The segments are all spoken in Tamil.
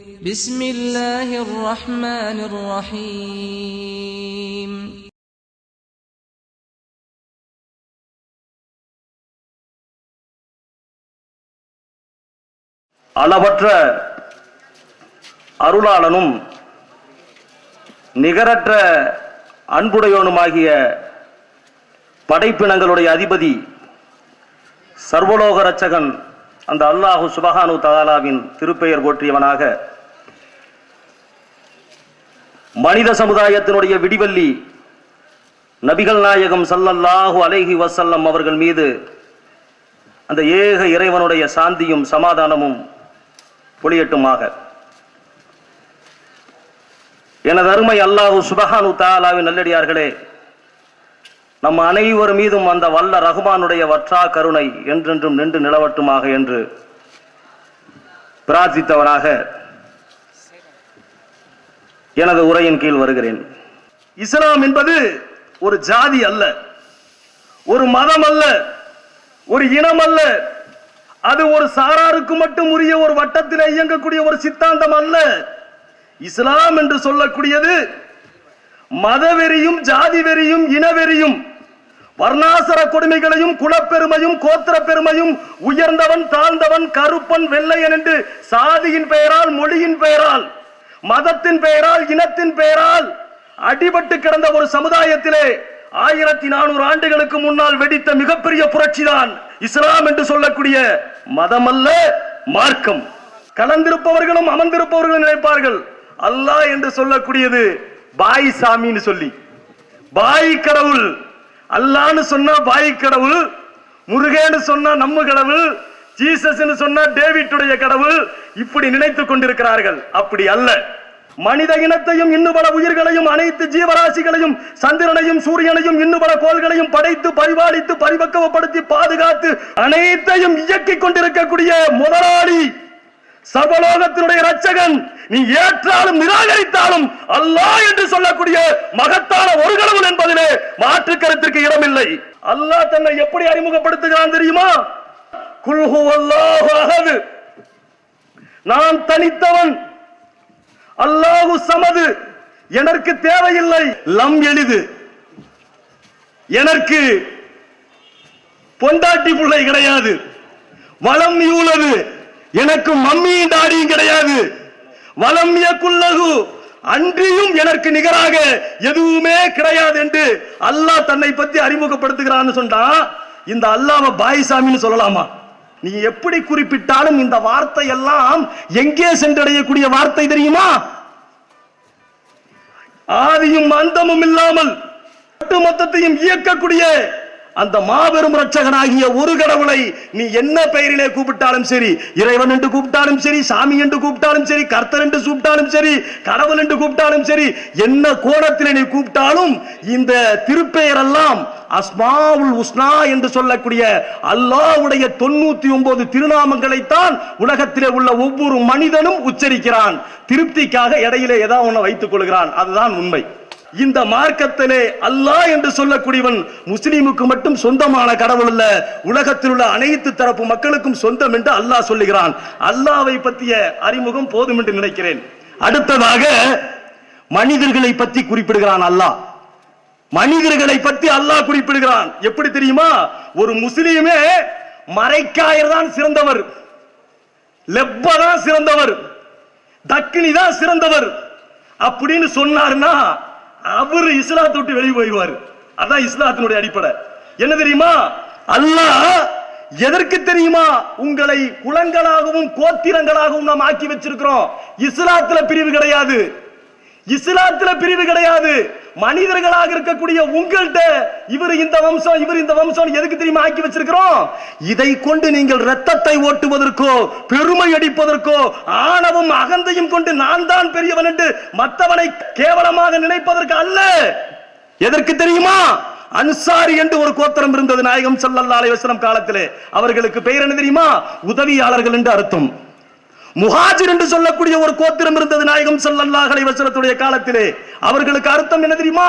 بسم الله الرحمن الرحيم அளவற்ற அருளாளனும் நிகரற்ற அன்புடையோனுமாகிய படைப்பினங்களுடைய அதிபதி சர்வலோக ரட்சகன் அந்த அல்லாஹு சுபஹானு தாலாவின் திருப்பெயர் போற்றியவனாக மனித சமுதாயத்தினுடைய விடிவல்லி நபிகள் நாயகம் சல்லல்லாஹு அலைஹி வசல்லம் அவர்கள் மீது அந்த ஏக இறைவனுடைய சாந்தியும் சமாதானமும் பொழியட்டுமாக எனது அருமை அல்லாஹு சுபஹானு தாலாவின் நல்லடியார்களே நம் அனைவர் மீதும் அந்த வல்ல ரஹ்மானுடைய வற்றா கருணை என்றென்றும் நின்று நிலவட்டுமாக என்று பிரார்த்தித்தவனாக எனது உரையின் கீழ் வருகிறேன். இஸ்லாம் என்பது ஒரு ஜாதி அல்ல ஒரு மதம் அல்ல ஒரு இனம் அல்ல. அது ஒரு சாராருக்கு மட்டும் உரிய ஒரு வட்டத்தில் இயங்கக்கூடிய ஒரு சித்தாந்தம் அல்ல. இஸ்லாம் என்று சொல்லக்கூடியது மதவெறியும் ஜாதி வெறியும் இனவெறியும் வர்ணாசர கொடுமைகளையும் குலப்பெருமையும் கோத்திர பெருமையும் உயர்ந்தவன் தாழ்ந்தவன் கருப்பன் வெள்ளையன் என்று சாதியின் பெயரால் மொழியின் பெயரால் மதத்தின் பெயரால் இனத்தின் பெயரால் அடிபட்டு கிடந்த ஒரு சமுதாயத்திலே ஆயிரத்தி நானூறு ஆண்டுகளுக்கு முன்னால் வெடித்த மிகப்பெரிய புரட்சிதான் இஸ்லாம் என்று சொல்லக்கூடிய மதம் அல்ல மார்க்கம். கலந்திருப்பவர்களும் அமர்ந்திருப்பவர்களும் நினைப்பார்கள். அல்லாஹ் என்று சொல்லக்கூடியது பாய் சாமின்னு சொல்லி. பாய் கடவுள். அல்லான்னு சொன்னா பாய் கடவுள் முருகேன்னு சொன்னா நம்ம கடவுள் ஜீசஸ்னு சொன்னா டேவிட்டுடைய கடவுள் இப்படி நினைத்துக் கொண்டிருக்கிறார்கள். அப்படி அல்ல. மனித இனத்தையும் இன்னும் பல உயிர்களையும் அனைத்து ஜீவராசிகளையும் சந்திரனையும் சூரியனையும் இன்னும் பல கோள்களையும் படைத்து பரிபாலித்து பரிபக்குவப்படுத்தி பாதுகாத்து அனைத்தையும் இயக்கிக் கொண்டிருக்கக்கூடிய முதலாளி சர்வலோகத்தினுடைய ரட்சகன் நீ ஏற்றாலும் நிராகரித்தாலும் அல்லாஹ் என்று சொல்லக்கூடிய மகத்தான ஒரு கடவுள் என்பதிலே மாற்று கருத்திற்கு இடமில்லை. அல்லாஹ் தன்னை எப்படி அறிமுகப்படுத்துகிறான் தெரியுமா? குல்ஹு அல்லாஹு நான் தனித்தவன். அல்லாஹு சமது. எனக்கு தேவையில்லை. லம் எளிது. எனக்கு பொண்டாட்டி பிள்ளை கிடையாது. வளம் இவ்வளவு. எனக்கு மம்மியும் டாடியும் கிடையாது. வளம் குல்லகு அன்றியும் எனக்கு நிகராக எதுவுமே கிடையாது என்று அல்லாஹ் தன்னை பத்தி அறிமுகப்படுத்துகிறான்னு சொன்னா இந்த அல்லாஹ் பாய் சாமின்னு சொல்லலாமா? நீ எப்படி குறிப்பிட்டாலும் இந்த வார்த்தை எல்லாம் எங்கே சென்றடையக்கூடிய வார்த்தை தெரியுமா? ஆதியும் அந்தமும் இல்லாமல் ஒட்டுமொத்தத்தையும் இயக்கக்கூடிய அந்த மாபெரும் ரட்சகனாகிய ஒரு கடவுளை நீ என்ன பெயரிலே கூப்பிட்டாலும் சரி இறைவன் என்று கூப்பிட்டாலும் சரி சாமி என்று கூப்பிட்டாலும் சரி கர்த்தர் என்று கூப்பிட்டாலும் சரி கடவுள் என்று கூப்பிட்டாலும் சரி என்ன கோணத்தில் நீ கூப்பிட்டாலும் இந்த திருப்பெயர் எல்லாம் அஸ்மாவுல் உஸ்னா என்று சொல்லக்கூடிய அல்லாஹ்வுடைய தொண்ணூத்தி ஒன்பது திருநாமங்களைத்தான் உலகத்திலே உள்ள ஒவ்வொரு மனிதனும் உச்சரிக்கிறான். திருப்திக்காக இடையிலே ஏதாவது ஒன்று வைத்துக் கொள்கிறான். அதுதான் உண்மை. இந்த மார்க்கத்திலே அல்லாஹ் என்று சொல்லக்கூடியவன் முஸ்லீமுக்கு மட்டும் சொந்தமான கடவுள் அல்ல. உலகத்தில் உள்ள அனைத்து தரப்பு மக்களுக்கும் சொந்தம் என்று அல்லாஹ் சொல்லுகிறான். அல்லாவை பற்றிய அறிமுகம் போதும் என்று நினைக்கிறேன். அடுத்ததாக மனிதர்களை பற்றி குறிப்பிடுகிறான் அல்லாஹ். மனிதர்களை பற்றி அல்லாஹ் குறிப்பிடுகிறான். எப்படி தெரியுமா? ஒரு முஸ்லீமே மறைக்காயர் தான் சிறந்தவர். லெப்பதான் சிறந்தவர். தக்கினி தான் சிறந்தவர். அப்படின்னு சொன்னார்னா அவர் இஸ்லாத்தை விட்டு வெளியே போயிடுவார். அதான் இஸ்லாத்தினுடைய அடிப்படை. என்ன தெரியுமா? அல்லாஹ் எதற்கு தெரியுமா? உங்களை குலங்களாகவும் கோத்திரங்களாகவும் நாம் ஆக்கி வச்சிருக்கிறோம். இஸ்லாத்துல பிரிவு கிடையாது. இஸ்லாத்துல பிரிவு கிடையாது. மனிதர்களாக இருக்கக்கூடிய உங்கள்கிட்ட இவர் இந்த வம்சம் இவர் இந்த வம்சம் எதுக்கு தெரியுமா ஆக்கி வச்சிருக்கிறோம்? இதை கொண்டு நீங்கள் ரத்தத்தை ஓட்டுவதற்கோ பெருமை அடிப்பதற்கோ ஆணவும் அகந்தையும் கொண்டு நான் தான் பெரியவன் என்று மற்றவனை கேவலமாக நினைப்பதற்கு அல்ல. எதற்கு தெரியுமா? அன்சாரி என்று ஒரு கோத்திரம் இருந்தது நாயகம் ஸல்லல்லாஹு அலைஹி காலத்திலே. அவர்களுக்கு பெயர் என்ன தெரியுமா? உதவியாளர்கள் என்று அர்த்தம். முஹாஜிர் என்று சொல்லக்கூடிய ஒரு கோத்திரம் இருந்தது நாயகம் ஸல்லல்லாஹு அலைஹி காலத்திலே. அவர்களுக்கு அர்த்தம் என்ன தெரியுமா?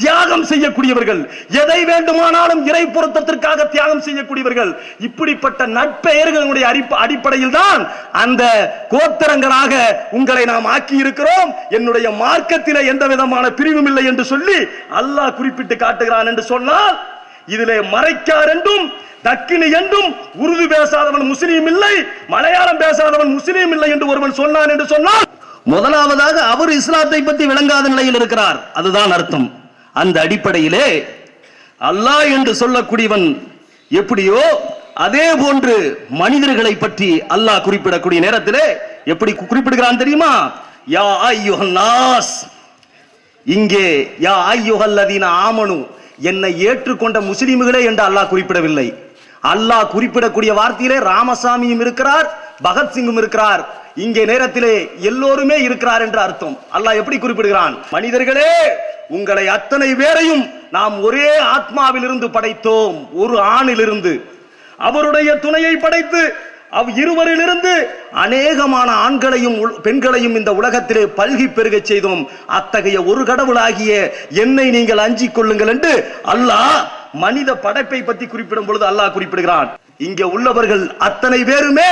தியாகம் செய்யக்கூடியவர்கள். எதை வேண்டுமானாலும் இறை பொருத்தத்திற்காக தியாகம் செய்யக்கூடியவர்கள். இப்படிப்பட்ட நட்பெயர்களுடைய அடிப்படையில் தான் அந்த கோத்திரங்களாக உங்களை நாம் ஆக்கி இருக்கிறோம் என்னுடைய மார்க்கத்தில எந்த விதமான பிரிவும் இல்லை என்று சொல்லி அல்லாஹ் குறிப்பிட்டு காட்டுகிறான் என்று சொன்னால் இதிலே மறைக்கார் என்றும் தக்கினி என்றும் உருது பேசாதவன் முஸ்லீம் இல்லை மலையாளம் பேசாதவன் முஸ்லீம் இல்லை என்று ஒருவன் சொன்னான் என்று சொன்னால் முதலாவதாக அவர் இஸ்லாத்தை பற்றி விளங்காத நிலையில் இருக்கிறார். அதுதான் அர்த்தம். அந்த அடிப்படையிலே அல்லாஹ் என்று சொல்லக்கூடியவன் எப்படியோ அதே போன்று மனிதர்களை பற்றி அல்லாஹ் குறிப்பிடக்கூடிய நேரத்திலே எப்படி குறிப்பிடுகிறான் தெரியுமா? யா ஐயுஹன் நாஸ். இங்கே யா ஐயுகல்லதீன ஆமனு. என்னை ஏற்றுக்கொண்ட முஸ்லிம்களே என்று அல்லாஹ் குறிப்பிடவில்லை. அல்லாஹ் குறிப்பிடக்கூடிய வார்த்தையிலே ராமசாமியும் இருக்கிறார் பகத்சிங்கும் இருக்கிறார். இங்கே நேரத்திலே எல்லோருமே இருக்கிறார் என்று அர்த்தம். அல்லாஹ் எப்படி குறிப்பிடுகிறான்? மனிதர்களே உங்களை அத்தனை பேரையும் நாம் ஒரே ஆத்மாவிலிருந்து படைத்தோம் ஒரு ஆணிலிருந்து. அவருடைய துணையை படைத்து அவ் இருவரிலிருந்து அநேகமான ஆண்களையும் பெண்களையும் இந்த உலகத்திலே பல்கி பெருகச் செய்தோம். அத்தகைய ஒரு கடவுளாகிய என்னை நீங்கள் அஞ்சிக் கொள்ளுங்கள் என்று அல்லாஹ் மனித படைப்பை பற்றி குறிப்பிடும் பொழுது அல்லாஹ் குறிப்பிடுகிறான். இங்க உள்ளவர்கள் அத்தனை பேருமே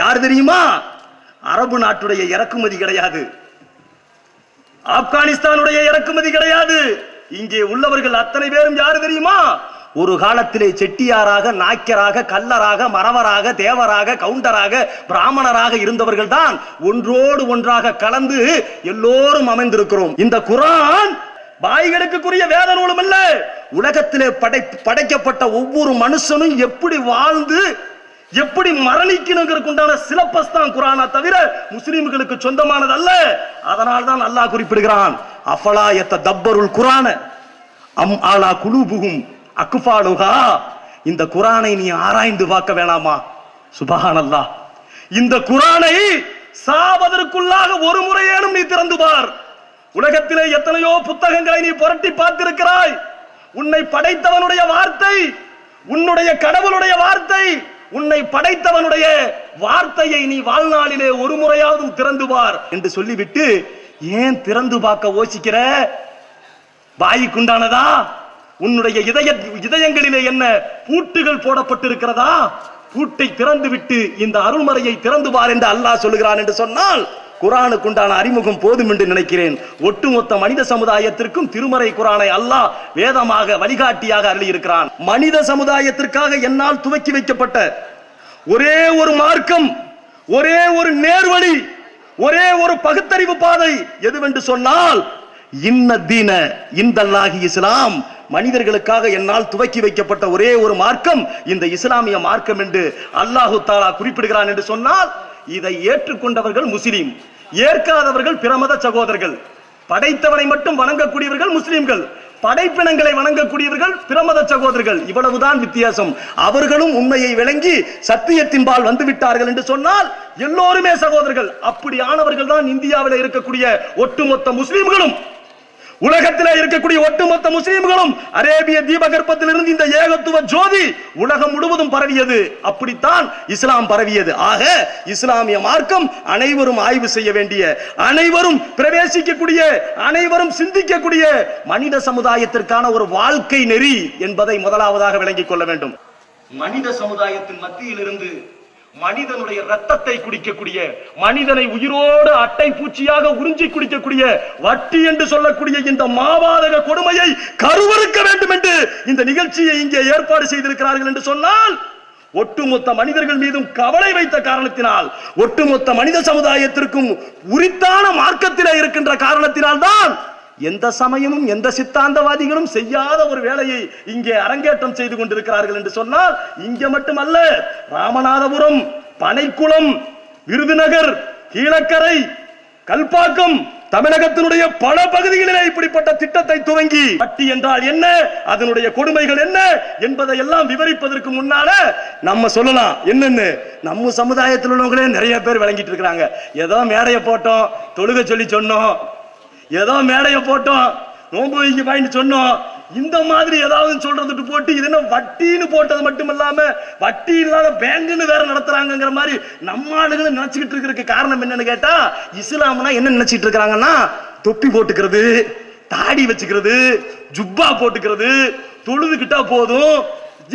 யார் தெரியுமா? அரபு நாட்டுடைய இறக்குமதி கிடையாது. ஆப்கானிஸ்தானுடைய இறக்குமதி கிடையாது. இங்கே உள்ளவர்கள் அத்தனை பேரும் யார் தெரியுமா? ஒரு காலத்திலே செட்டியாராக நாய்க்கராக கல்லராக மறவராக தேவராக கவுண்டராக பிராமணராக இருந்தவர்கள் தான் ஒன்றோடு ஒன்றாக கலந்து எல்லோரும் அமைந்திருக்கிறோம். இந்த குரான் பாய்களுக்குரிய வேத நூலும் அல்ல. உலகத்திலே படை படைக்கப்பட்ட ஒவ்வொரு மனுஷனும் எப்படி வாழ்ந்து எப்படி மரணிக்கணுங்கிறதுக்கு உண்டான சிலபஸ் தான் குரானா தவிர முஸ்லீம்களுக்கு சொந்தமானது அல்ல. அதனால் தான் அல்லாஹ் குறிப்பிடுகிறான் அஃபலா எத்த தப்பருள் குரான? அம் ஆலா குலூபுகும் அக்குஃபாலுகா இந்த குரானை நீ ஆராய்ந்து பார்க்க வேணாமா? சுபஹானல்லாஹ். இந்த குரானை சாவதற்குள்ளாக ஒரு முறையேனும் நீ திறந்து பார். உலகத்திலே எத்தனையோ புத்தகங்களை நீ புரட்டி பார்த்திருக்கிறாய். உன்னை படைத்தவனுடைய வார்த்தை உன்னுடைய கடவுளுடைய வார்த்தை உன்னை படைத்தவனுடைய வார்த்தையை நீ வாழ்நாளிலே ஒரு முறையாவது திறந்து பார் என்று சொல்லிவிட்டு ஏன் திறந்து பார்க்க யோசிக்கிற? வாய்க்குண்டானதா? உன்னுடைய இதய இதயங்களிலே என்ன பூட்டுகள் போடப்பட்டிருக்கிறதா? பூட்டை திறந்து விட்டு இந்த அருள்மறையை திறந்து பார் என்று அல்லாஹ் சொல்லுகிறான் என்று சொன்னால் குரானுக்கு உண்டான அறிமுகம் போதும் என்று நினைக்கிறேன். ஒட்டுமொத்த மனித சமுதாயத்திற்கும் திருமறை குரானை அல்லாஹ் வேதமாக வழிகாட்டியாக அருளியிருக்கிறான். மனித சமுதாயத்திற்காக என்னால் துவக்கி வைக்கப்பட்ட ஒரே ஒரு மார்க்கம் ஒரே ஒரு நேர்வழி ஒரே ஒரு பகுத்தறிவு பாதை எதுவென்று சொன்னால் இன்ன தீன இந்தல்லாஹி இஸ்லாம். மனிதர்களுக்காக என்னால் துவக்கி வைக்கப்பட்ட ஒரே ஒரு மார்க்கம் இந்த இஸ்லாமிய மார்க்கம் என்று அல்லாஹு தாலா குறிப்பிடுகிறான் என்று சொன்னால் இதை ஏற்றுக்கொண்டவர்கள் முஸ்லீம் ஏற்காதவர்கள் பிரமத சகோதரர்கள். படைத்தவனை மட்டும் வணங்கக்கூடியவர்கள் முஸ்லிம்கள் படைப்பினங்களை வணங்கக்கூடியவர்கள் பிரமத சகோதரர்கள். இவ்வளவுதான் வித்தியாசம். அவர்களும் உண்மையை விளங்கி சத்தியத்தின்பால் வந்து விட்டார்கள் என்று சொன்னால் எல்லோருமே சகோதரர்கள் அப்படியானவர்கள் தான் இந்தியாவில் இருக்கக்கூடிய ஒட்டுமொத்த முஸ்லிம்களும். உலகத்தில் இருக்கக்கூடிய ஒட்டுமொத்த முஸ்லீம்களும் அரேபிய தீபகற்பத்திலிருந்து இந்த ஏகத்துவ ஜோதி உலகம் முழுவதும் பரவியது. அப்படித்தான் இஸ்லாம் பரவியது. ஆக இஸ்லாமிய மார்க்கம் அனைவரும் ஆய்வு செய்ய வேண்டிய அனைவரும் பிரவேசிக்கக்கூடிய அனைவரும் சிந்திக்கக்கூடிய மனித சமுதாயத்திற்கான ஒரு வாழ்க்கை நெறி என்பதை முதலாவதாக விளங்கிக் கொள்ள வேண்டும். மனித சமுதாயத்தின் மத்தியில் இருந்து மனிதனுடைய ரத்தத்தை குடிக்கக்கூடிய மனிதனை உயிரோடு அட்டை பூச்சியாக உறிஞ்சி குடிக்கக்கூடிய வட்டி என்று சொல்லக்கூடிய இந்த மாபாதக கொடுமையை கருவறுக்க வேண்டும் என்று இந்த நிகழ்ச்சியை இங்கே ஏற்பாடு செய்திருக்கிறார்கள் என்று சொன்னால் ஒட்டுமொத்த மனிதர்கள் மீதும் கவலை வைத்த காரணத்தினால் ஒட்டுமொத்த மனித சமுதாயத்திற்கும் உரித்தான மார்க்கத்திலே இருக்கின்ற காரணத்தினால் தான் எந்த சமயமும் எந்த சித்தாந்தவாதிகளும் செய்யாத ஒரு வேலையை இங்கே அரங்கேற்றம் செய்து கொண்டிருக்கிறார்கள் என்று சொன்னால் இங்க மட்டுமல்ல ராமநாதபுரம் பனைக்குளம் விருதுநகர் கீழக்கரை கல்பாக்கம் தமிழகத்தினுடைய பல பகுதிகளிலே இப்படிப்பட்ட திட்டத்தை துவங்கி பட்டி என்றால் என்ன அதனுடைய கொடுமைகள் என்ன என்பதை எல்லாம் விவரிப்பதற்கு முன்னால நம்ம சொல்லலாம் என்னன்னு. நம்ம சமுதாயத்தில் உள்ளவங்களே நிறைய பேர் விளங்கிட்டு இருக்கிறாங்க. ஏதோ மேடையை போட்டோம் தொழுக சொல்லி சொன்னோம் ஏதோ மேடையை போட்டோம் நோன்பு வைக்க வாங்கிட்டு சொன்னோம். இந்த மாதிரி ஏதாவது சொல்றதுட்டு போட்டு இது என்ன வட்டின்னு போட்டது மட்டும் இல்லாம வட்டி இல்லாத பேங்குன்னு வேற நடத்துறாங்கிற மாதிரி நம்ம ஆளுகளை நினைச்சுக்கிட்டு இருக்கிறதுக்கு காரணம் என்னன்னு கேட்டா இஸ்லாம்னா என்ன நினைச்சிட்டு இருக்கிறாங்கன்னா தொப்பி போட்டுக்கிறது தாடி வச்சுக்கிறது ஜுப்பா போட்டுக்கிறது தொழுதுகிட்டா போதும்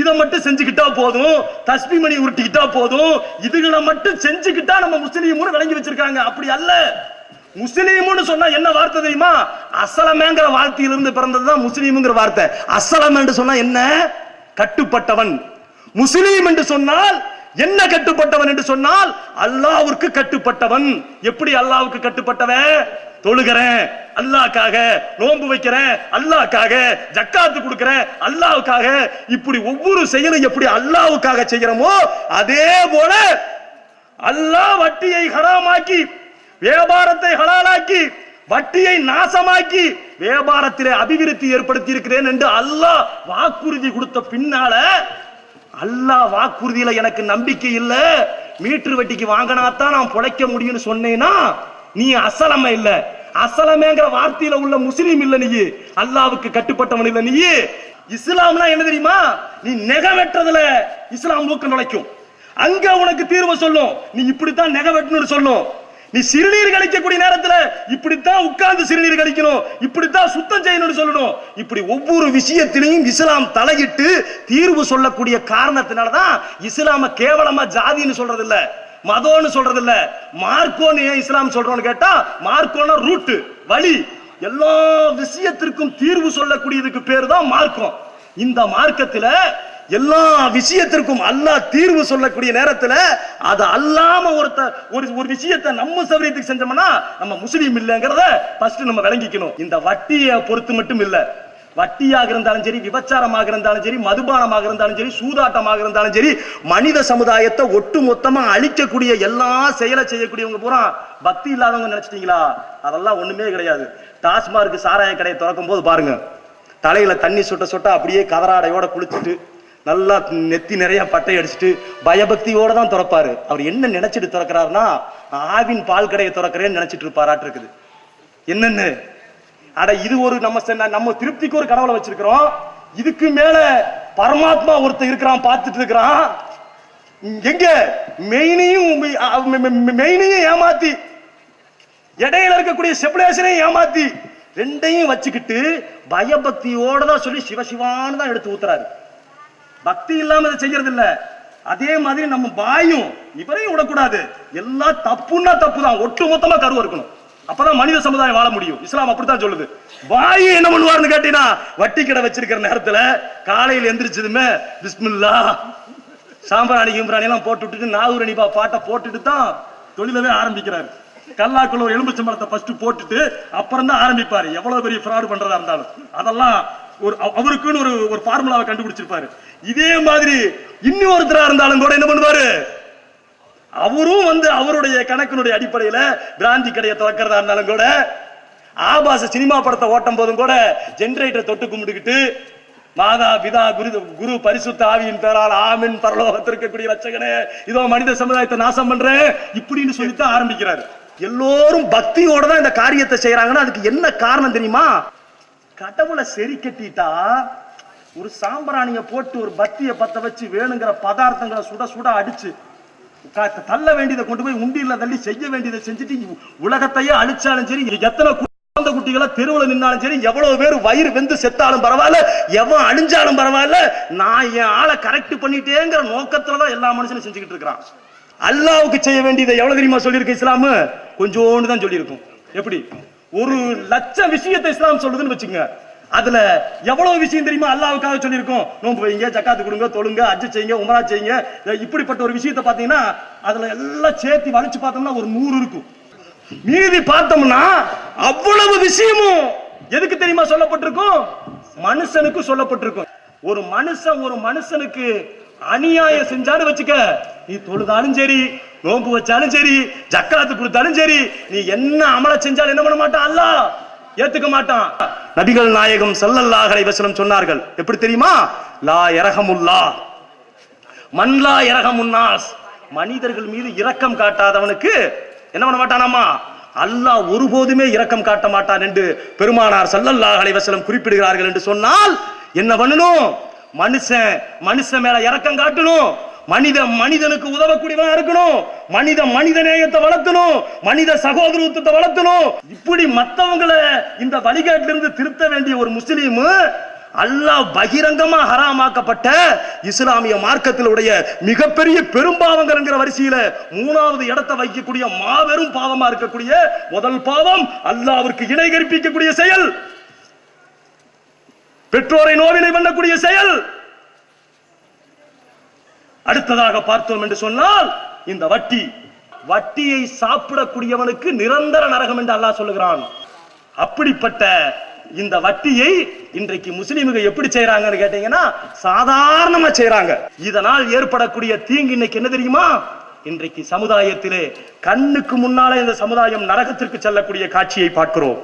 இதை மட்டும் செஞ்சுக்கிட்டா போதும் தஸ்பி மணி உருட்டிக்கிட்டா போதும் இதுகளை மட்டும் செஞ்சுக்கிட்டா நம்ம முஸ்லீம்னு விளங்கி வச்சிருக்காங்க. அப்படி அல்ல. முஸ்லீம்னு சொன்னா என்ன வார்த்தை தெரியுமா? அசலமேங்கிற வார்த்தையிலிருந்து பிறந்ததுதான் முஸ்லீம்ங்கிற வார்த்தை. அசலம் என்று சொன்னா என்ன? கட்டுப்பட்டவன். முஸ்லீம் என்று சொன்னால் என்ன கட்டுப்பட்டவன் என்று சொன்னால் அல்லாவுக்கு கட்டுப்பட்டவன். எப்படி அல்லாவுக்கு கட்டுப்பட்டவன்? தொழுகிறேன். அல்லாக்காக நோன்பு வைக்கிறேன். அல்லாக்காக ஜக்காத்து கொடுக்கிறேன். அல்லாவுக்காக இப்படி ஒவ்வொரு செயலும் எப்படி அல்லாஹ்வுக்காக செய்கிறோமோ அதே போல அல்லாஹ் வட்டியை ஹராமாக்கி வியாபாரத்தை ஹலாலாக்கி வட்டியை நாசமாக்கி வியாபாரத்திலே அபிவிருத்தி ஏற்படுத்தி இருக்கிறேன் என்று அல்லாஹ் வாக்குறுதி கொடுத்த பின்னால அல்லாஹ் வாக்குறுதியில எனக்கு நம்பிக்கை இல்ல. மீட்டர் வட்டிக்கு வாங்கினாத்தான் நான் பிழைக்க முடியும்னு சொன்னேன்னா நீ அசலமை இல்ல. அசலமேங்கிற வார்த்தையில உள்ள முஸ்லீம் இல்ல நீ. அல்லாவுக்கு கட்டுப்பட்டவன் இல்ல நீ. இஸ்லாம்னா என்ன தெரியுமா? நீ நெக வெட்டுறதுல இஸ்லாம் மூக்க நுழைக்கும். அங்க உனக்கு தீர்வு சொல்லும். நீ இப்படித்தான் நெக வெட்டணும்னு சொல்லும். நீ சிறுநீர் கழிக்கக்கூடிய நேரத்துல இப்படித்தான் உட்கார்ந்து சிறுநீர் கழிக்கணும் இப்படித்தான் சுத்தம் செய்யணும்னு சொல்லணும். இப்படி ஒவ்வொரு விஷயத்திலையும் இஸ்லாம் தலையிட்டு தீர்வு சொல்லக்கூடிய காரணத்தினாலதான் இஸ்லாம கேவலமா ஜாதின்னு சொல்றது இல்ல மதம்னு சொல்றது இல்ல மார்க்கோன்னு ஏன் இஸ்லாம் சொல்றோம்னு கேட்டா மார்க்கோனா ரூட்டு வழி. எல்லா விஷயத்திற்கும் தீர்வு சொல்லக்கூடியதுக்கு பேர் தான் மார்க்கம். இந்த மார்க்கத்துல எல்லா விஷயத்திற்கும் அல்லாஹ் தீர்வு சொல்லக்கூடிய நேரத்தில் அது அல்லாம ஒருத்த ஒரு ஒரு விஷயத்தை நம்ம சௌரியத்துக்கு செஞ்சோம்னா நம்ம முஸ்லீம் இல்லைங்கிறத ஃபர்ஸ்ட் நம்ம விளங்கிக்கணும். இந்த வட்டியை பொறுத்து மட்டும் இல்லை. வட்டியாக இருந்தாலும் சரி விபச்சாரமாக இருந்தாலும் சரி மதுபானமாக இருந்தாலும் சரி சூதாட்டமாக இருந்தாலும் சரி மனித சமுதாயத்தை ஒட்டு மொத்தமா அழிக்கக்கூடிய எல்லா செயலை செய்யக்கூடியவங்க பூரா பக்தி இல்லாதவங்க நினைச்சிட்டீங்களா? அதெல்லாம் ஒண்ணுமே கிடையாது. டாஸ்மார்க் சாராய கடையை திறக்கும் போது பாருங்க தலையில தண்ணி சுட்ட சுட்ட அப்படியே கதராடையோட குளிச்சுட்டு நல்லா நெத்தி நிறைய பட்டை அடிச்சுட்டு பயபக்தியோட தான் திறப்பாரு. அவர் என்ன நினைச்சிட்டு திறக்கிறாருன்னா ஆவின் பால் கடையை திறக்கிறேன்னு நினைச்சிட்டு இருப்பாராட்டு இருக்குது. என்னன்னு? அட இது ஒரு நம்ம சென்ன- நம்ம திருப்திக்கு ஒரு கடவுளை வச்சிருக்கிறோம். இதுக்கு மேல பரமாத்மா ஒருத்தன் இருக்கிறான் பார்த்துட்டு இருக்கிறான். எங்க? மெயினையும் மெயினையும் ஏமாத்தி இடையில இருக்கக்கூடிய செப்பலேஷனையும் ஏமாத்தி ரெண்டையும் வச்சுக்கிட்டு பயபக்தியோட தான் சொல்லி சிவசிவான்னு தான் எடுத்து ஊத்துறாரு. பக்தி இல்லாம இதை செய்யறது இல்ல அதே மாதிரி நம்ம பாயும் இவரையும் விடக்கூடாது. எல்லாம் தப்புன்னா தப்பு தான் ஒட்டு மொத்தமா கருவ இருக்கணும். அப்பதான் மனித சமுதாயம் வாழ முடியும். இஸ்லாம் அப்படித்தான் சொல்லுது. வாயும் என்ன பண்ணுவாருன்னு கேட்டீங்கன்னா வட்டி கடை வச்சிருக்கிற நேரத்துல காலையில் எந்திரிச்சதுமே பிஸ்மில்லா சாம்பிராணி கிம்பிராணி எல்லாம் போட்டுட்டு நாகூர் அணிபா பாட்டை போட்டுட்டு தான் தொழிலவே ஆரம்பிக்கிறாரு. கல்லாக்குள்ள ஒரு எலும்புச்சம்பளத்தை ஃபர்ஸ்ட் போட்டுட்டு அப்புறம் தான் ஆரம்பிப்பாரு. எவ்வளவு பெரிய ஃப்ராடு பண்றதா இருந்தாலும். அதெல்லாம் ஒரு அவருக்குன்னு ஒரு ஒரு ஃபார்முலாவை கண்டுபிடிச்சிருப்பாரு. இதே மாதிரி இன்னொருத்தரா இருந்தாலும் கூட என்ன பண்ணுவாரு? அவரும் வந்து அவருடைய கணக்கினுடைய அடிப்படையில பிராந்தி கடையை திறக்கிறதா இருந்தாலும் கூட ஆபாச சினிமா படத்தை ஓட்டும் போதும் கூட ஜென்ரேட்டரை தொட்டு கும்பிட்டுக்கிட்டு மாதா பிதா குரு குரு பரிசுத்த ஆவியின் பேரால் ஆமின் பரலோகத்திற்கக்கூடிய இருக்கக்கூடிய ரச்சகனே இதோ மனித சமுதாயத்தை நாசம் பண்றேன் இப்படின்னு சொல்லித்தான் ஆரம்பிக்கிறாரு. எல்லோரும் பக்தியோட தான் இந்த காரியத்தை செய்யறாங்கன்னா அதுக்கு என்ன காரணம் தெரியுமா? கடவுளை செறி கட்டிட்டா ஒரு சாம்பிராணிய போட்டு ஒரு பத்திய பத்த வச்சு வேணுங்கிற பதார்த்தங்களை சுட சுட அடிச்சு தள்ள வேண்டியதை கொண்டு போய் உண்டியில தள்ளி செய்ய வேண்டியதை செஞ்சுட்டு உலகத்தையே அழிச்சாலும் சரி எத்தனை குழந்தை குட்டிகளை தெருவுல நின்னாலும் சரி எவ்வளவு பேர் வயிறு வெந்து செத்தாலும் பரவாயில்ல எவன் அழிஞ்சாலும் பரவாயில்ல நான் என் ஆளை கரெக்ட் பண்ணிட்டேங்கிற நோக்கத்துல தான் எல்லா மனுஷனும் செஞ்சுக்கிட்டு இருக்கிறான். அல்லாவுக்கு செய்ய வேண்டியதை எவ்வளவு தெரியுமா சொல்லியிருக்கு இஸ்லாமு? கொஞ்சோண்டு தான் சொல்லியிருக்கும். எப்படி? ஒரு லட்சம் விஷயத்தை இஸ்லாம் சொல்லுதுன்னு வச்சுங்க அதுல எவ்வளவு விஷயம் தெரியுமா அல்லாவுக்காக சொல்லியிருக்கோம்? நோன்பு வைங்க ஜக்காத்து கொடுங்க தொழுங்க அஜ்ஜு செய்யுங்க உமரா செய்யுங்க. இப்படிப்பட்ட ஒரு விஷயத்த பாத்தீங்கன்னா அதுல எல்லாம் சேர்த்து வலிச்சு பார்த்தோம்னா ஒரு நூறு இருக்கும். மீதி பார்த்தோம்னா அவ்வளவு விஷயமும் எதுக்கு தெரியுமா சொல்லப்பட்டிருக்கும்? மனுஷனுக்கு சொல்லப்பட்டிருக்கும். ஒரு மனுஷன் ஒரு மனுஷனுக்கு அநியாயம் செஞ்சாலும் வச்சுக்க. நீ தொழுதாலும் சரி நோன்பு வச்சாலும் சரி ஜக்காத்து கொடுத்தாலும் சரி நீ என்ன அமல செஞ்சாலும் என்ன பண்ண மாட்டான்? அல்லாஹ் ஏத்துக்க மாட்டான். நபிகள் நாயகம் ஸல்லல்லாஹு வசனம் சொன்னார்கள். எப்படி தெரியுமா? லா இரகமுல்லா மன்லா இரகமுன்னாஸ் மனிதர்கள் மீது இரக்கம் காட்டாதவனுக்கு என்ன பண்ண மாட்டானாமா அல்லாஹ் ஒருபோதுமே இரக்கம் காட்ட மாட்டான் என்று பெருமானார் ஸல்லல்லாஹு வசனம் குறிப்பிடுகிறார்கள் என்று சொன்னால் என்ன பண்ணணும்? மனுஷன் மனுஷன் மேல இறக்கம் காட்டணும். மனித மனிதனுக்கு உதவக்கூடியவனா இருக்கணும். மனித மனித நேயத்தை வளர்த்தணும். மனித சகோதரத்துவத்தை வளர்த்தணும். இப்படி மத்தவங்களை இந்த வழிகாட்டிலிருந்து திருத்த வேண்டிய ஒரு முஸ்லீம் அல்லாஹ் பகிரங்கமா ஹராமாக்கப்பட்ட இஸ்லாமிய மார்க்கத்தில் உடைய மிகப்பெரிய பெரும்பாவங்கள் என்கிற வரிசையில மூணாவது இடத்தை வைக்கக்கூடிய மாபெரும் பாவமா இருக்கக்கூடிய முதல் பாவம் அல்லாவிற்கு இணை கற்பிக்கக்கூடிய செயல். பெற்றோரை நோவினை பண்ணக்கூடிய செயல். அடுத்ததாக பார்த்தோம் என்று சொன்னால் இந்த வட்டி வட்டியை சாப்பிடக்கூடியவனுக்கு நிரந்தர நரகம் என்று அல்லாஹ் சொல்லுகிறான். அப்படிப்பட்ட இந்த வட்டியை இன்றைக்கு முஸ்லீம்கள் எப்படி செய்யறாங்கன்னு கேட்டீங்கன்னா சாதாரணமா செய்யறாங்க இதனால் ஏற்படக்கூடிய தீங்கு இன்னைக்கு என்ன தெரியுமா? இன்றைக்கு சமுதாயத்திலே கண்ணுக்கு முன்னாலே இந்த சமுதாயம் நரகத்திற்கு செல்லக்கூடிய காட்சியை பார்க்கிறோம்.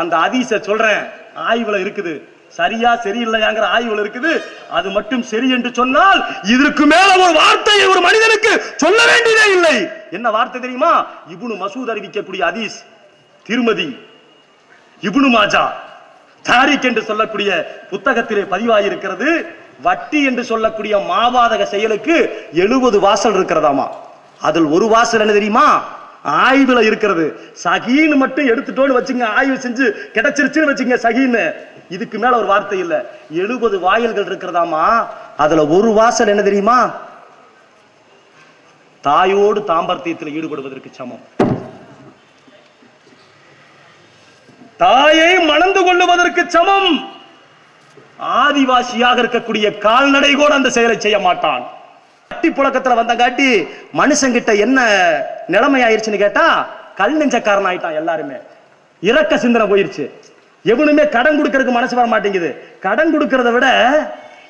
அந்த அதிச சொல்றேன். ஆய்வுல இருக்குது. சரியா சரியில்லையாங்கிற ஆய்வுகள் இருக்குது. அது மட்டும் சரி என்று சொன்னால் இதற்கு மேல ஒரு வார்த்தையை ஒரு மனிதனுக்கு சொல்ல வேண்டியதே இல்லை. என்ன வார்த்தை தெரியுமா? இபுனு மசூத் அறிவிக்கக்கூடிய அதீஸ் திருமதி இபுனு மாஜா தாரிக் என்று சொல்லக்கூடிய புத்தகத்திலே பதிவாயிருக்கிறது. வட்டி என்று சொல்லக்கூடிய மாபாதக செயலுக்கு எழுபது வாசல் இருக்கிறதாமா? அதில் ஒரு வாசல் என்ன தெரியுமா? ஆய்வுல இருக்கிறது. சகின்னு மட்டும் எடுத்துட்டோன்னு வச்சுங்க ஆய்வு செஞ்சு கிடைச்சிருச்சுன்னு வச்சுங்க சகின்னு. இதுக்கு மேல ஒரு வார்த்தை இல்ல. எழுபது வாயில்கள் இருக்கிறதாமா? அதுல ஒரு வாசல் என்ன தெரியுமா? தாயோடு தாம்பர்த்தியத்தில் ஈடுபடுவதற்கு சமம். தாயை மணந்து கொள்ளுவதற்கு சமம். ஆதிவாசியாக இருக்கக்கூடிய கால்நடை கூட அந்த செயலை செய்ய மாட்டான். கட்டி புழக்கத்துல வந்தங்காட்டி மனுஷங்கிட்ட என்ன நிலைமை ஆயிருச்சுன்னு கேட்டா கல் நெஞ்சக்காரன் ஆயிட்டான் எல்லாருமே. இறக்க சிந்தனை போயிருச்சு. எவனுமே கடன் கொடுக்கறதுக்கு மனசு வர மாட்டேங்குது. கடன் கொடுக்கறத விட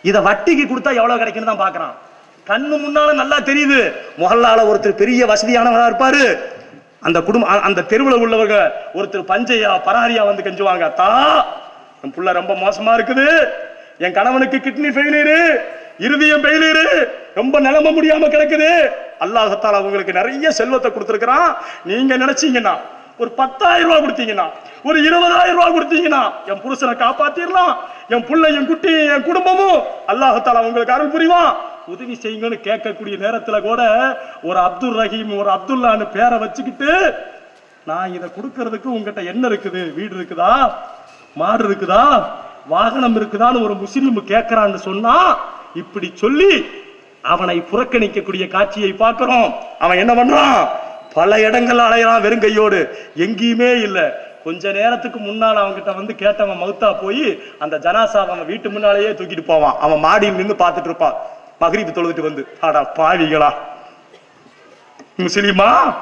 இதை வட்டிக்கு கொடுத்தா எவ்வளவு கிடைக்குன்னு தான் பாக்குறான் கண்ணு முன்னால நல்லா தெரியுது. முகல்லால ஒருத்தர் பெரிய வசதியானவரா இருப்பாரு. அந்த குடும்பம் அந்த தெருவுல உள்ளவங்க ஒருத்தர் பஞ்சையா பராரியா வந்து கெஞ்சுவாங்க. தா என் புள்ள ரொம்ப மோசமா இருக்குது. என் கணவனுக்கு கிட்னி ஃபெயிலியரு இருதயம் ஃபெயிலியரு ரொம்ப நிலைமை முடியாம கிடக்குது. அல்லாஹத்தால் அவங்களுக்கு உங்களுக்கு நிறைய செல்வத்தை கொடுத்துருக்கிறான். நீங்க நினைச்சீங்கன்னா ஒரு பத்தாயிரம் ரூபாய் கொடுத்தீங்கன்னா ஒரு இருபதாயிரம் ரூபாய் கொடுத்தீங்கன்னா என் புருஷனை காப்பாத்திடலாம் என் பிள்ளை என் குட்டி என் குடும்பமும். அல்லாஹத்தால் அவங்களுக்கு அருள் புரிவான். உதவி செய்யுங்கன்னு கேட்கக்கூடிய நேரத்துல கூட ஒரு அப்துல் ரஹீம் ஒரு அப்துல்லான்னு பேரை வச்சுக்கிட்டு நான் இதை கொடுக்கறதுக்கு உங்ககிட்ட என்ன இருக்குது? வீடு இருக்குதா? மாடு இருக்குதா? வாகனம் இருக்குதான்னு ஒரு முஸ்லீம் கேட்கறான்னு சொன்னா இப்படி சொல்லி அவனை புறக்கணிக்கக்கூடிய காட்சியை பார்க்கிறோம். அவன் என்ன பண்றான்? பல இடங்கள் அலையறான் வெறுங்கையோடு. எங்கேயுமே இல்லை. கொஞ்ச நேரத்துக்கு முன்னால் அவன்கிட்ட வந்து கேட்டவன் மவுத்தா போய் அந்த ஜனாசா அவன் வீட்டு முன்னாலேயே தூக்கிட்டு போவான். அவன் மாடியில் நின்று பார்த்துட்டு இருப்பான். பகிரிப்பு தொழுதுட்டு வந்து ஆடா பாவிகளா. முஸ்லிமா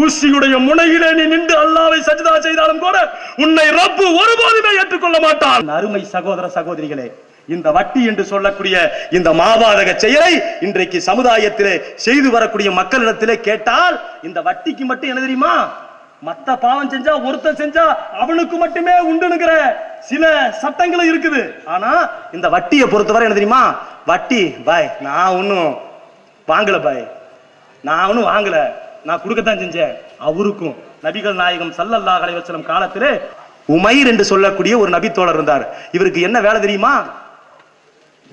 ஊசியுடைய முனையிலே நீ நின்று அல்லாவை சஜிதா செய்தாலும் கூட உன்னை ரப்பு ஒருபோதுமே ஏற்றுக்கொள்ள மாட்டான். அருமை சகோதர சகோதரிகளே இந்த வட்டி என்று சொல்லக்கூடிய இந்த மாபாதக செயலை இன்றைக்கு சமுதாயத்திலே செய்து வரக்கூடிய மக்களிடத்திலே கேட்டால் இந்த வட்டிக்கு மட்டும் என்ன தெரியுமா? மத்த பாவம் செஞ்சா ஒருத்தன் செஞ்சா அவனுக்கு மட்டுமே உண்டுனுங்கிற சில சட்டங்களும் இருக்குது. ஆனா இந்த வட்டியை பொறுத்தவரை என்ன தெரியுமா? வட்டி பாய் நான் ஒன்னும் வாங்கல பாய். நான் ஒன்றும் வாங்கல. நான் கொடுக்கத்தான் செஞ்சேன். அவருக்கும் நபிகள் நாயகம் சல்லல்லா கலைவச்சலம் காலத்திலே உமைர் என்று சொல்லக்கூடிய ஒரு நபித்தோழர் இருந்தார். இவருக்கு என்ன வேலை தெரியுமா?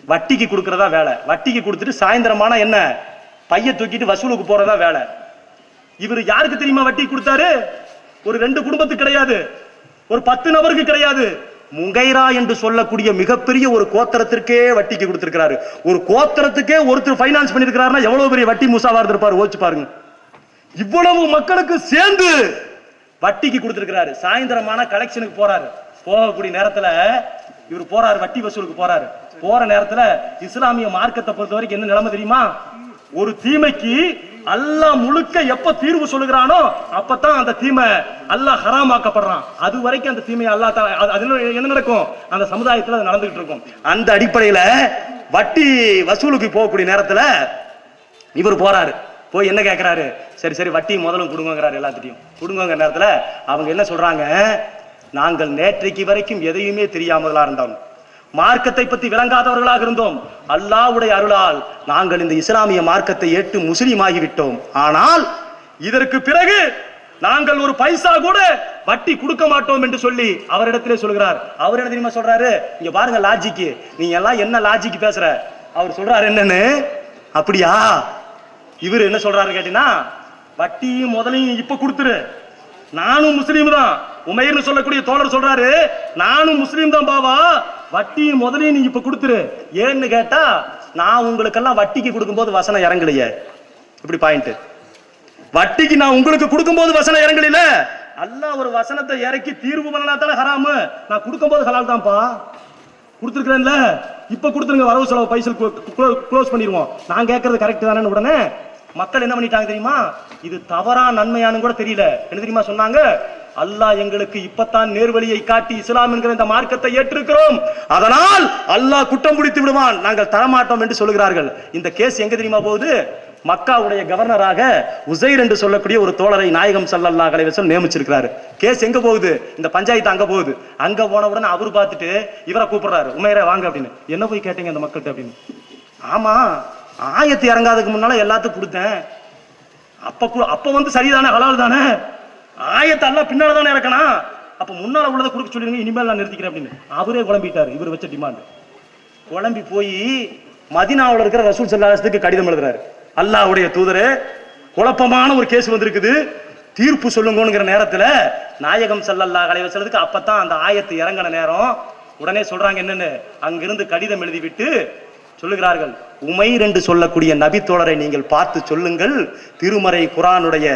வட்டிக்கு கொடுக்கறதா வேலை. வட்டிக்கு கொடுத்துட்டு சாயந்தரமான என்ன? பைய தூக்கிட்டு வசூலுக்கு போறதா வேலை. இவர் யாருக்கு தெரியுமா வட்டி கொடுத்தாரு? ஒரு ரெண்டு குடும்பத்துக்கு கிடையாது. ஒரு பத்து நபருக்கு கிடையாது. முகைரா என்று சொல்லக்கூடிய மிகப்பெரிய ஒரு கோத்திரத்திற்கே வட்டிக்கு கொடுத்திருக்கிறாரு. ஒரு கோத்திரத்துக்கே ஒருத்தர் ஃபைனான்ஸ் பண்ணிருக்கிறாருன்னா எவ்வளவு பெரிய வட்டி மூசாவா இருந்திருப்பாரு? ஓச்சு பாருங்க. இவ்வளவு மக்களுக்கு சேர்ந்து வட்டிக்கு கொடுத்திருக்கிறாரு. சாயந்தரமான கலெக்ஷனுக்கு போறாரு. போகக்கூடிய நேரத்துல இவர் போறாரு வட்டி வசூலுக்கு போறாரு. போற நேரத்துல இஸ்லாமிய மார்க்கத்தை பொறுத்த வரைக்கும் என்ன நிலைமை தெரியுமா? ஒரு தீமைக்கு அல்லா முழுக்க எப்ப தீர்வு சொல்லுகிறானோ அப்பதான் அந்த தீமை அல்லாஹ் ஹராமாக்கப்படுறான். அது வரைக்கும் அந்த தீமையை அல்லாஹ் அது- என்ன- நடக்கும்? அந்த சமுதாயத்துல அது நடந்துகிட்டு இருக்கும். அந்த அடிப்படையில வட்டி வசூலுக்கு போகக்கூடிய நேரத்துல இவர் போறாரு. போய் என்ன கேட்கிறாரு சரி சரி வட்டி முதலும் கொடுங்கிறாரு எல்லாத்திட்டையும் கொடுங்கங்கிற நேரத்துல அவங்க என்ன சொல்றாங்க? நாங்கள் நேற்றைக்கு வரைக்கும் எதையுமே தெரியாமலா இருந்தோம். மார்க்கத்தை பத்தி விளங்காதவர்களாக இருந்தோம். அல்லாஹ்வுடைய அருளால் நாங்கள் இந்த இஸ்லாமிய மார்க்கத்தை ஏற்று முஸ்லீம் ஆகிவிட்டோம் ஆனால் இதற்கு பிறகு நாங்கள் ஒரு பைசா கூட வட்டி கொடுக்க மாட்டோம் என்று சொல்லி அவரிடத்திலே சொல்கிறார். அவர் என்ன தெரியுமா சொல்றாரு? இங்க பாருங்க லாஜிக்கு நீங்க எல்லாம் என்ன லாஜிக்கு பேசுற? அவர் சொல்றாரு என்னன்னு? அப்படியா? இவர் என்ன சொல்றாரு கேட்டீங்கன்னா வட்டியும் முதலையும் இப்ப கொடுத்துரு. நானும் முஸ்லீம் தான். உமையர்னு சொல்லக்கூடிய தோழர் சொல்றாரு நானும் முஸ்லீம் தான் பாவா. வட்டியும் முதலையும் நீ இப்ப கொடுத்துரு. ஏன்னு கேட்டா நான் உங்களுக்கெல்லாம் வட்டிக்கு கொடுக்கும்போது வசனம் இறங்கலையே. இப்படி பாயிண்ட். வட்டிக்கு நான் உங்களுக்கு கொடுக்கும்போது வசனம் இறங்கலையில? அல்லாஹ் ஒரு வசனத்தை இறக்கி தீர்வு பண்ணனா தானே ஹராமு? நான் கொடுக்கும்போது ஹலால் தான்ப்பா. கொடுத்துருக்கிறேன்ல. இப்ப கொடுத்துருங்க வரவு செலவு பைசல் க்ளோஸ் பண்ணிடுவோம் நான் கேட்கறது கரெக்ட் தானே உடனே மக்கள் என்ன பண்ணிட்டாங்க தெரியுமா? இது தவறா நன்மையானு கூட தெரியல. என்ன தெரியுமா சொன்னாங்க? அல்லாஹ் எங்களுக்கு இப்பத்தான் நேர்வழியை காட்டி இஸ்லாம் என்கிற இந்த மார்க்கத்தை ஏற்றிருக்கிறோம். அதனால் அல்லாஹ் குற்றம் பிடித்து விடுவான். நாங்கள் தரமாட்டோம் என்று சொல்லுகிறார்கள். இந்த கேஸ் எங்க தெரியுமா போகுது? மக்காவுடைய கவர்னராக உசைர் என்று சொல்லக்கூடிய ஒரு தோழரை நாயகம் சல்லல்லா கலைவசம் நியமிச்சிருக்கிறாரு. கேஸ் எங்க போகுது? இந்த பஞ்சாயத்து அங்க போகுது. அங்க போன உடனே அவர் பார்த்துட்டு இவரை கூப்பிடுறாரு. உமையரை வாங்க அப்படின்னு. என்ன போய் கேட்டீங்க அந்த மக்கள்கிட்ட அப்படின்னு? ஆமா. ஆயத்து இறங்காததுக்கு முன்னால எல்லாத்துக்கும் கொடுத்தேன். அப்ப அப்ப வந்து சரிதானே ஹலால் தானே ஆயத்தை எல்லாம் பின்னால தானே இறக்கணும் அப்ப முன்னால உள்ளதை கொடுக்க சொல்லிருங்க இனிமேல் நான் நிறுத்திக்கிறேன் அப்படின்னு. அவரே குழம்பிட்டாரு இவர் வச்ச டிமாண்ட் குழம்பி போய் மதினாவில் இருக்கிற ரசூல் சல்லாசத்துக்கு கடிதம் எழுதுறாரு. அல்லாஹ்வுடைய தூதர் குழப்பமான ஒரு கேஸ் வந்திருக்குது. தீர்ப்பு சொல்லுங்கிற நேரத்தில் நாயகம் ஸல்லல்லாஹு அலைஹி வஸல்லத்துக்கு அப்பத்தான் அந்த ஆயத்து இறங்கின நேரம். உடனே சொல்றாங்க என்னன்னு? அங்கிருந்து கடிதம் எழுதிவிட்டு சொல்லுகிறார்கள் உமைர் என்று சொல்லக்கூடிய நபி தோழரை நீங்கள் பார்த்து சொல்லுங்கள். திருமறை குரானுடைய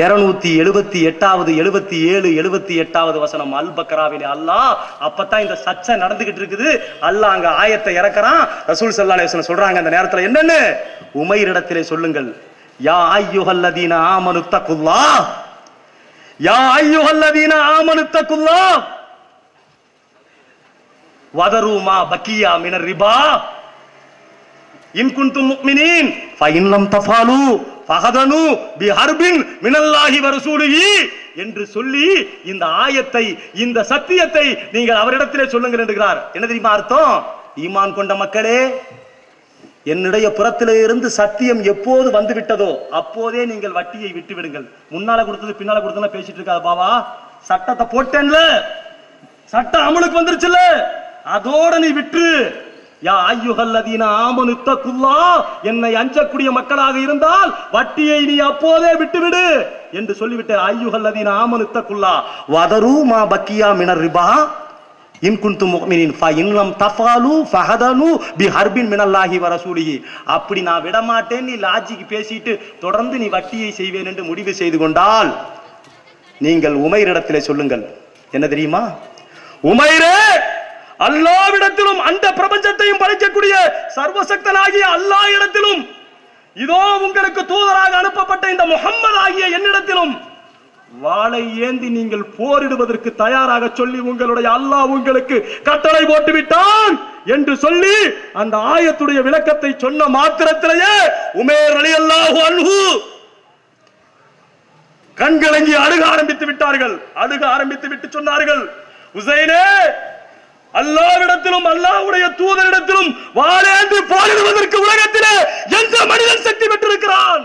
இருநூத்தி எழுபத்தி எட்டாவது எழுபத்தி ஏழு எழுபத்தி எட்டாவது வசனம் அல் பக்ராவிலே அல்லாஹ் அப்பதான் இந்த சர்ச்சை நடந்துகிட்டு இருக்குது. அல்லாஹ் அங்க ஆயத்தை இறக்குறான். ரசூல் ஸல்லல்லாஹு அலைஹி சொல்றாங்க அந்த நேரத்துல என்னன்னு? உமைரிடத்திலே சொல்லுங்கள் யா ஐயுஹல்லதீன ஆமனு தக்குல்லா யா ஐயுஹல்லதீன ஆமனு தக்குல்லா வதரூமா பக்கியா மினர் ரிபா. இன் குன்தும் முஃமினீன் ஃபஇன் லம் தஃபாலு ஃபஹதனு பிஹர்பின் மினல்லாஹி வ என்று சொல்லி இந்த ஆயத்தை இந்த சத்தியத்தை நீங்கள் அவரிடத்திலே சொல்லுங்கள் என்கிறார். என்ன தெரியுமா அர்த்தம்? ஈமான் கொண்ட மக்களே என்னுடைய புறத்திலே இருந்து சத்தியம் எப்போது வந்து விட்டதோ அப்போதே நீங்கள் வட்டியை விட்டு விடுங்கள் முன்னால கொடுத்தது பின்னால கொடுத்தது பேசிட்டு இருக்காது பாவா. சட்டத்தை போட்டேன்ல. சட்டம் அமலுக்கு வந்துருச்சுல்ல. அதோட நீ விட்டு யா ஐயுகல்லதீன ஆமனுத்த குல்லா என்னை அஞ்சக்கூடிய மக்களாக இருந்தால் வட்டியை நீ அப்போதே விட்டுவிடு என்று சொல்லிவிட்டு ஐயுகல்லதீன ஆமனுத்த குல்லா வதரு மா பக்கியா மினர் ரிபா இன் குன்து முஃமினின் ஃப தஃபாலு ஃபஹதனு பி ஹர்பின் மினல்லாஹி வ ரசூலிஹி அப்படி நான் விடமாட்டேன் நீ லாஜிக்கு பேசிட்டு தொடர்ந்து நீ வட்டியை செய்வேன் என்று முடிவு செய்து கொண்டால் நீங்கள் உமைரிடத்திலே சொல்லுங்கள். என்ன தெரியுமா? உமைரே! அல்லாவிடத்திலும் அந்த பிரபஞ்சத்தையும் படைக்கக்கூடிய சர்வசக்தனாகிய அல்லாஹ் இடத்திலும் இதோ உங்களுக்கு தூதராக அனுப்பப்பட்ட இந்த முகம்மது ஆகிய என்னிடத்திலும் வாளை ஏந்தி நீங்கள் போரிடுவதற்கு தயாராக சொல்லி உங்களுடைய அல்லாஹ் உங்களுக்கு கட்டளை போட்டு விட்டான் என்று சொல்லி அந்த ஆயத்துடைய விளக்கத்தை சொன்ன மாத்திரத்திலேயே உமேர் அலி அல்லாஹு அன்ஹு கண்கலங்கி அழுக ஆரம்பித்து விட்டார்கள். அழுக ஆரம்பித்து விட்டு சொன்னார்கள் உசைனே அல்லாவிடத்திலும் அல்லாஹ்வுடைய தூதரிடத்திலும் வாழேந்து போரிடுவதற்கு உலகத்திலே எந்த மனிதன் சக்தி பெற்றிருக்கிறான்?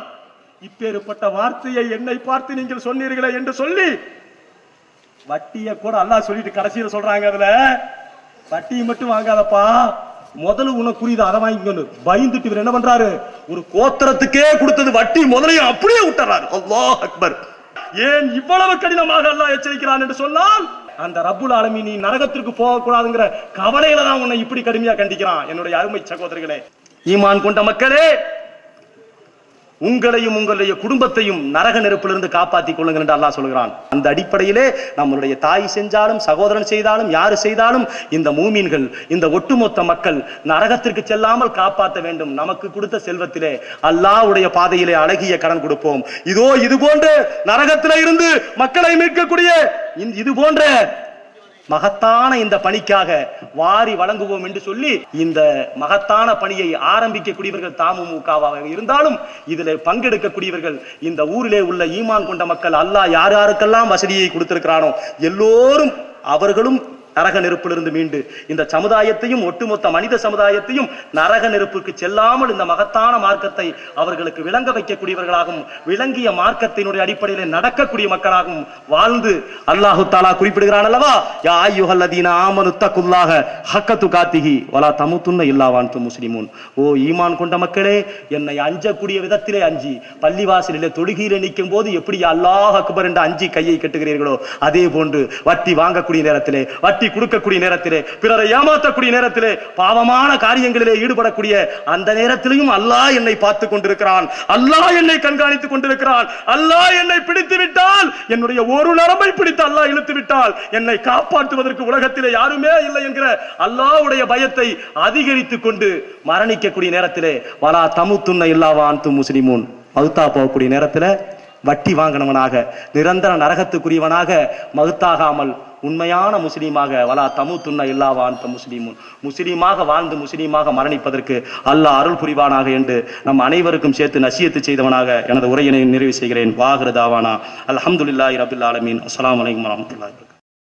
இப்பேற்பட்ட வார்த்தையை என்னை பார்த்து நீங்கள் சொன்னீர்களே என்று சொல்லி வட்டியை கூட அல்லாஹ் சொல்லிட்டு கடைசியில சொல்றாங்க அதுல. வட்டியை மட்டும் வாங்காதப்பா. முதல்ல உனக்கு புரியுது அதை வாங்கிக்கணும் பயந்துட்டு இவர் என்ன பண்றாரு? ஒரு கோத்திரத்துக்கே கொடுத்தது வட்டி முதலையும் அப்படியே விட்டுறாரு. அல்லாஹ் அக்பர். ஏன் இவ்வளவு கடினமாக அல்லாஹ் எச்சரிக்கிறான் என்று சொன்னால் அந்த ரப்புல் ஆலமி நீ நரகத்திற்கு போகக்கூடாதுங்கிற கவலையில தான் உன்னை இப்படி கடுமையா கண்டிக்கிறான். என்னுடைய அருமை சகோதரர்களே ஈமான் கொண்ட மக்களே உங்களையும் உங்களுடைய குடும்பத்தையும் நரக நெருப்பிலிருந்து காப்பாற்றிக் கொள்ளுங்கள் என்று அல்லாஹ் சொல்கிறான். அந்த அடிப்படையிலே நம்மளுடைய தாய் செஞ்சாலும் சகோதரன் செய்தாலும் யாரு செய்தாலும் இந்த மூமீன்கள் இந்த ஒட்டுமொத்த மக்கள் நரகத்திற்கு செல்லாமல் காப்பாற்ற வேண்டும். நமக்கு கொடுத்த செல்வத்திலே அல்லாஹ்வுடைய பாதையிலே அழகிய கடன் கொடுப்போம். இதோ இது போன்ற நரகத்தில இருந்து மக்களை மீட்கக்கூடிய இது போன்ற மகத்தான இந்த பணிக்காக வாரி வழங்குவோம் என்று சொல்லி இந்த மகத்தான பணியை ஆரம்பிக்கக்கூடியவர்கள் தாமுமுகவாக இருந்தாலும் இதில் பங்கெடுக்கக்கூடியவர்கள் இந்த ஊரிலே உள்ள ஈமான் கொண்ட மக்கள் அல்லாஹ் யார் யாருக்கெல்லாம் வசதியை கொடுத்திருக்கிறானோ எல்லோரும் அவர்களும் நரக நெருப்பிலிருந்து மீண்டு இந்த சமுதாயத்தையும் ஒட்டுமொத்த மனித சமுதாயத்தையும் நரக நெருப்புக்கு செல்லாமல் இந்த மகத்தான மார்க்கத்தை அவர்களுக்கு விளங்க வைக்கக்கூடியவர்களாகவும் விளங்கிய மார்க்கத்தினுடைய அடிப்படையில் நடக்கக்கூடிய மக்களாகவும் வாழ்ந்து அல்லாஹு தாலா குறிப்பிடுகிறான் அல்லவா? யா ஐயுஹல்லதீன ஆமனு தக்குல்லாக ஹக்கத்து காத்திகி வலா தமுத்துன்ன இல்லாவான் முஸ்லிமுன். ஓ ஈமான் கொண்ட மக்களே என்னை அஞ்சக்கூடிய விதத்திலே அஞ்சி பள்ளிவாசலிலே தொழுகையிலே நிற்கும் போது எப்படி அல்லாஹ் அக்பர் என்று அஞ்சி கையை கட்டுகிறீர்களோ அதே போன்று வட்டி வாங்கக்கூடிய நேரத்திலே வட்டி கொடுக்கக்கூடிய நேரத்திலே பிறரை ஏமாற்றக்கூடிய நேரத்திலே பாவமான காரியங்களிலே ஈடுபடக்கூடிய அந்த நேரத்திலையும் அல்லாஹ் என்னை பார்த்து கொண்டிருக்கிறான். அல்லாஹ் என்னை கண்காணித்துக் கொண்டிருக்கிறான். அல்லாஹ் என்னை பிடித்து விட்டால் என்னுடைய ஒரு நரம்பை பிடித்து அல்லாஹ் இழுத்து விட்டால் என்னை காப்பாற்றுவதற்கு உலகத்திலே யாருமே இல்லை என்கிற அல்லாஹ்வுடைய பயத்தை அதிகரித்துக் கொண்டு மரணிக்கக்கூடிய நேரத்திலே வலா தமுத்துன்ன இல்லாவான் து முஸ்லிமூன். மகுத்தா போகக்கூடிய நேரத்தில் வட்டி வாங்கினவனாக நிரந்தர நரகத்துக்குரியவனாக மகுத்தாகாமல் உண்மையான முஸ்லீமாக வலா தமு துண்ண இல்லாவான் முஸ்லீமுன். முஸ்லீமாக வாழ்ந்து முஸ்லீமாக மரணிப்பதற்கு அல்லாஹ் அருள் புரிவானாக என்று நம் அனைவருக்கும் சேர்த்து நசியத்து செய்தவனாக எனது உரையினை நிறைவு செய்கிறேன். வாகிருதாவானா அலமதுல்லாஹி ரபில் ஆலமீன். அஸ்ஸலாமு அலைக்கும்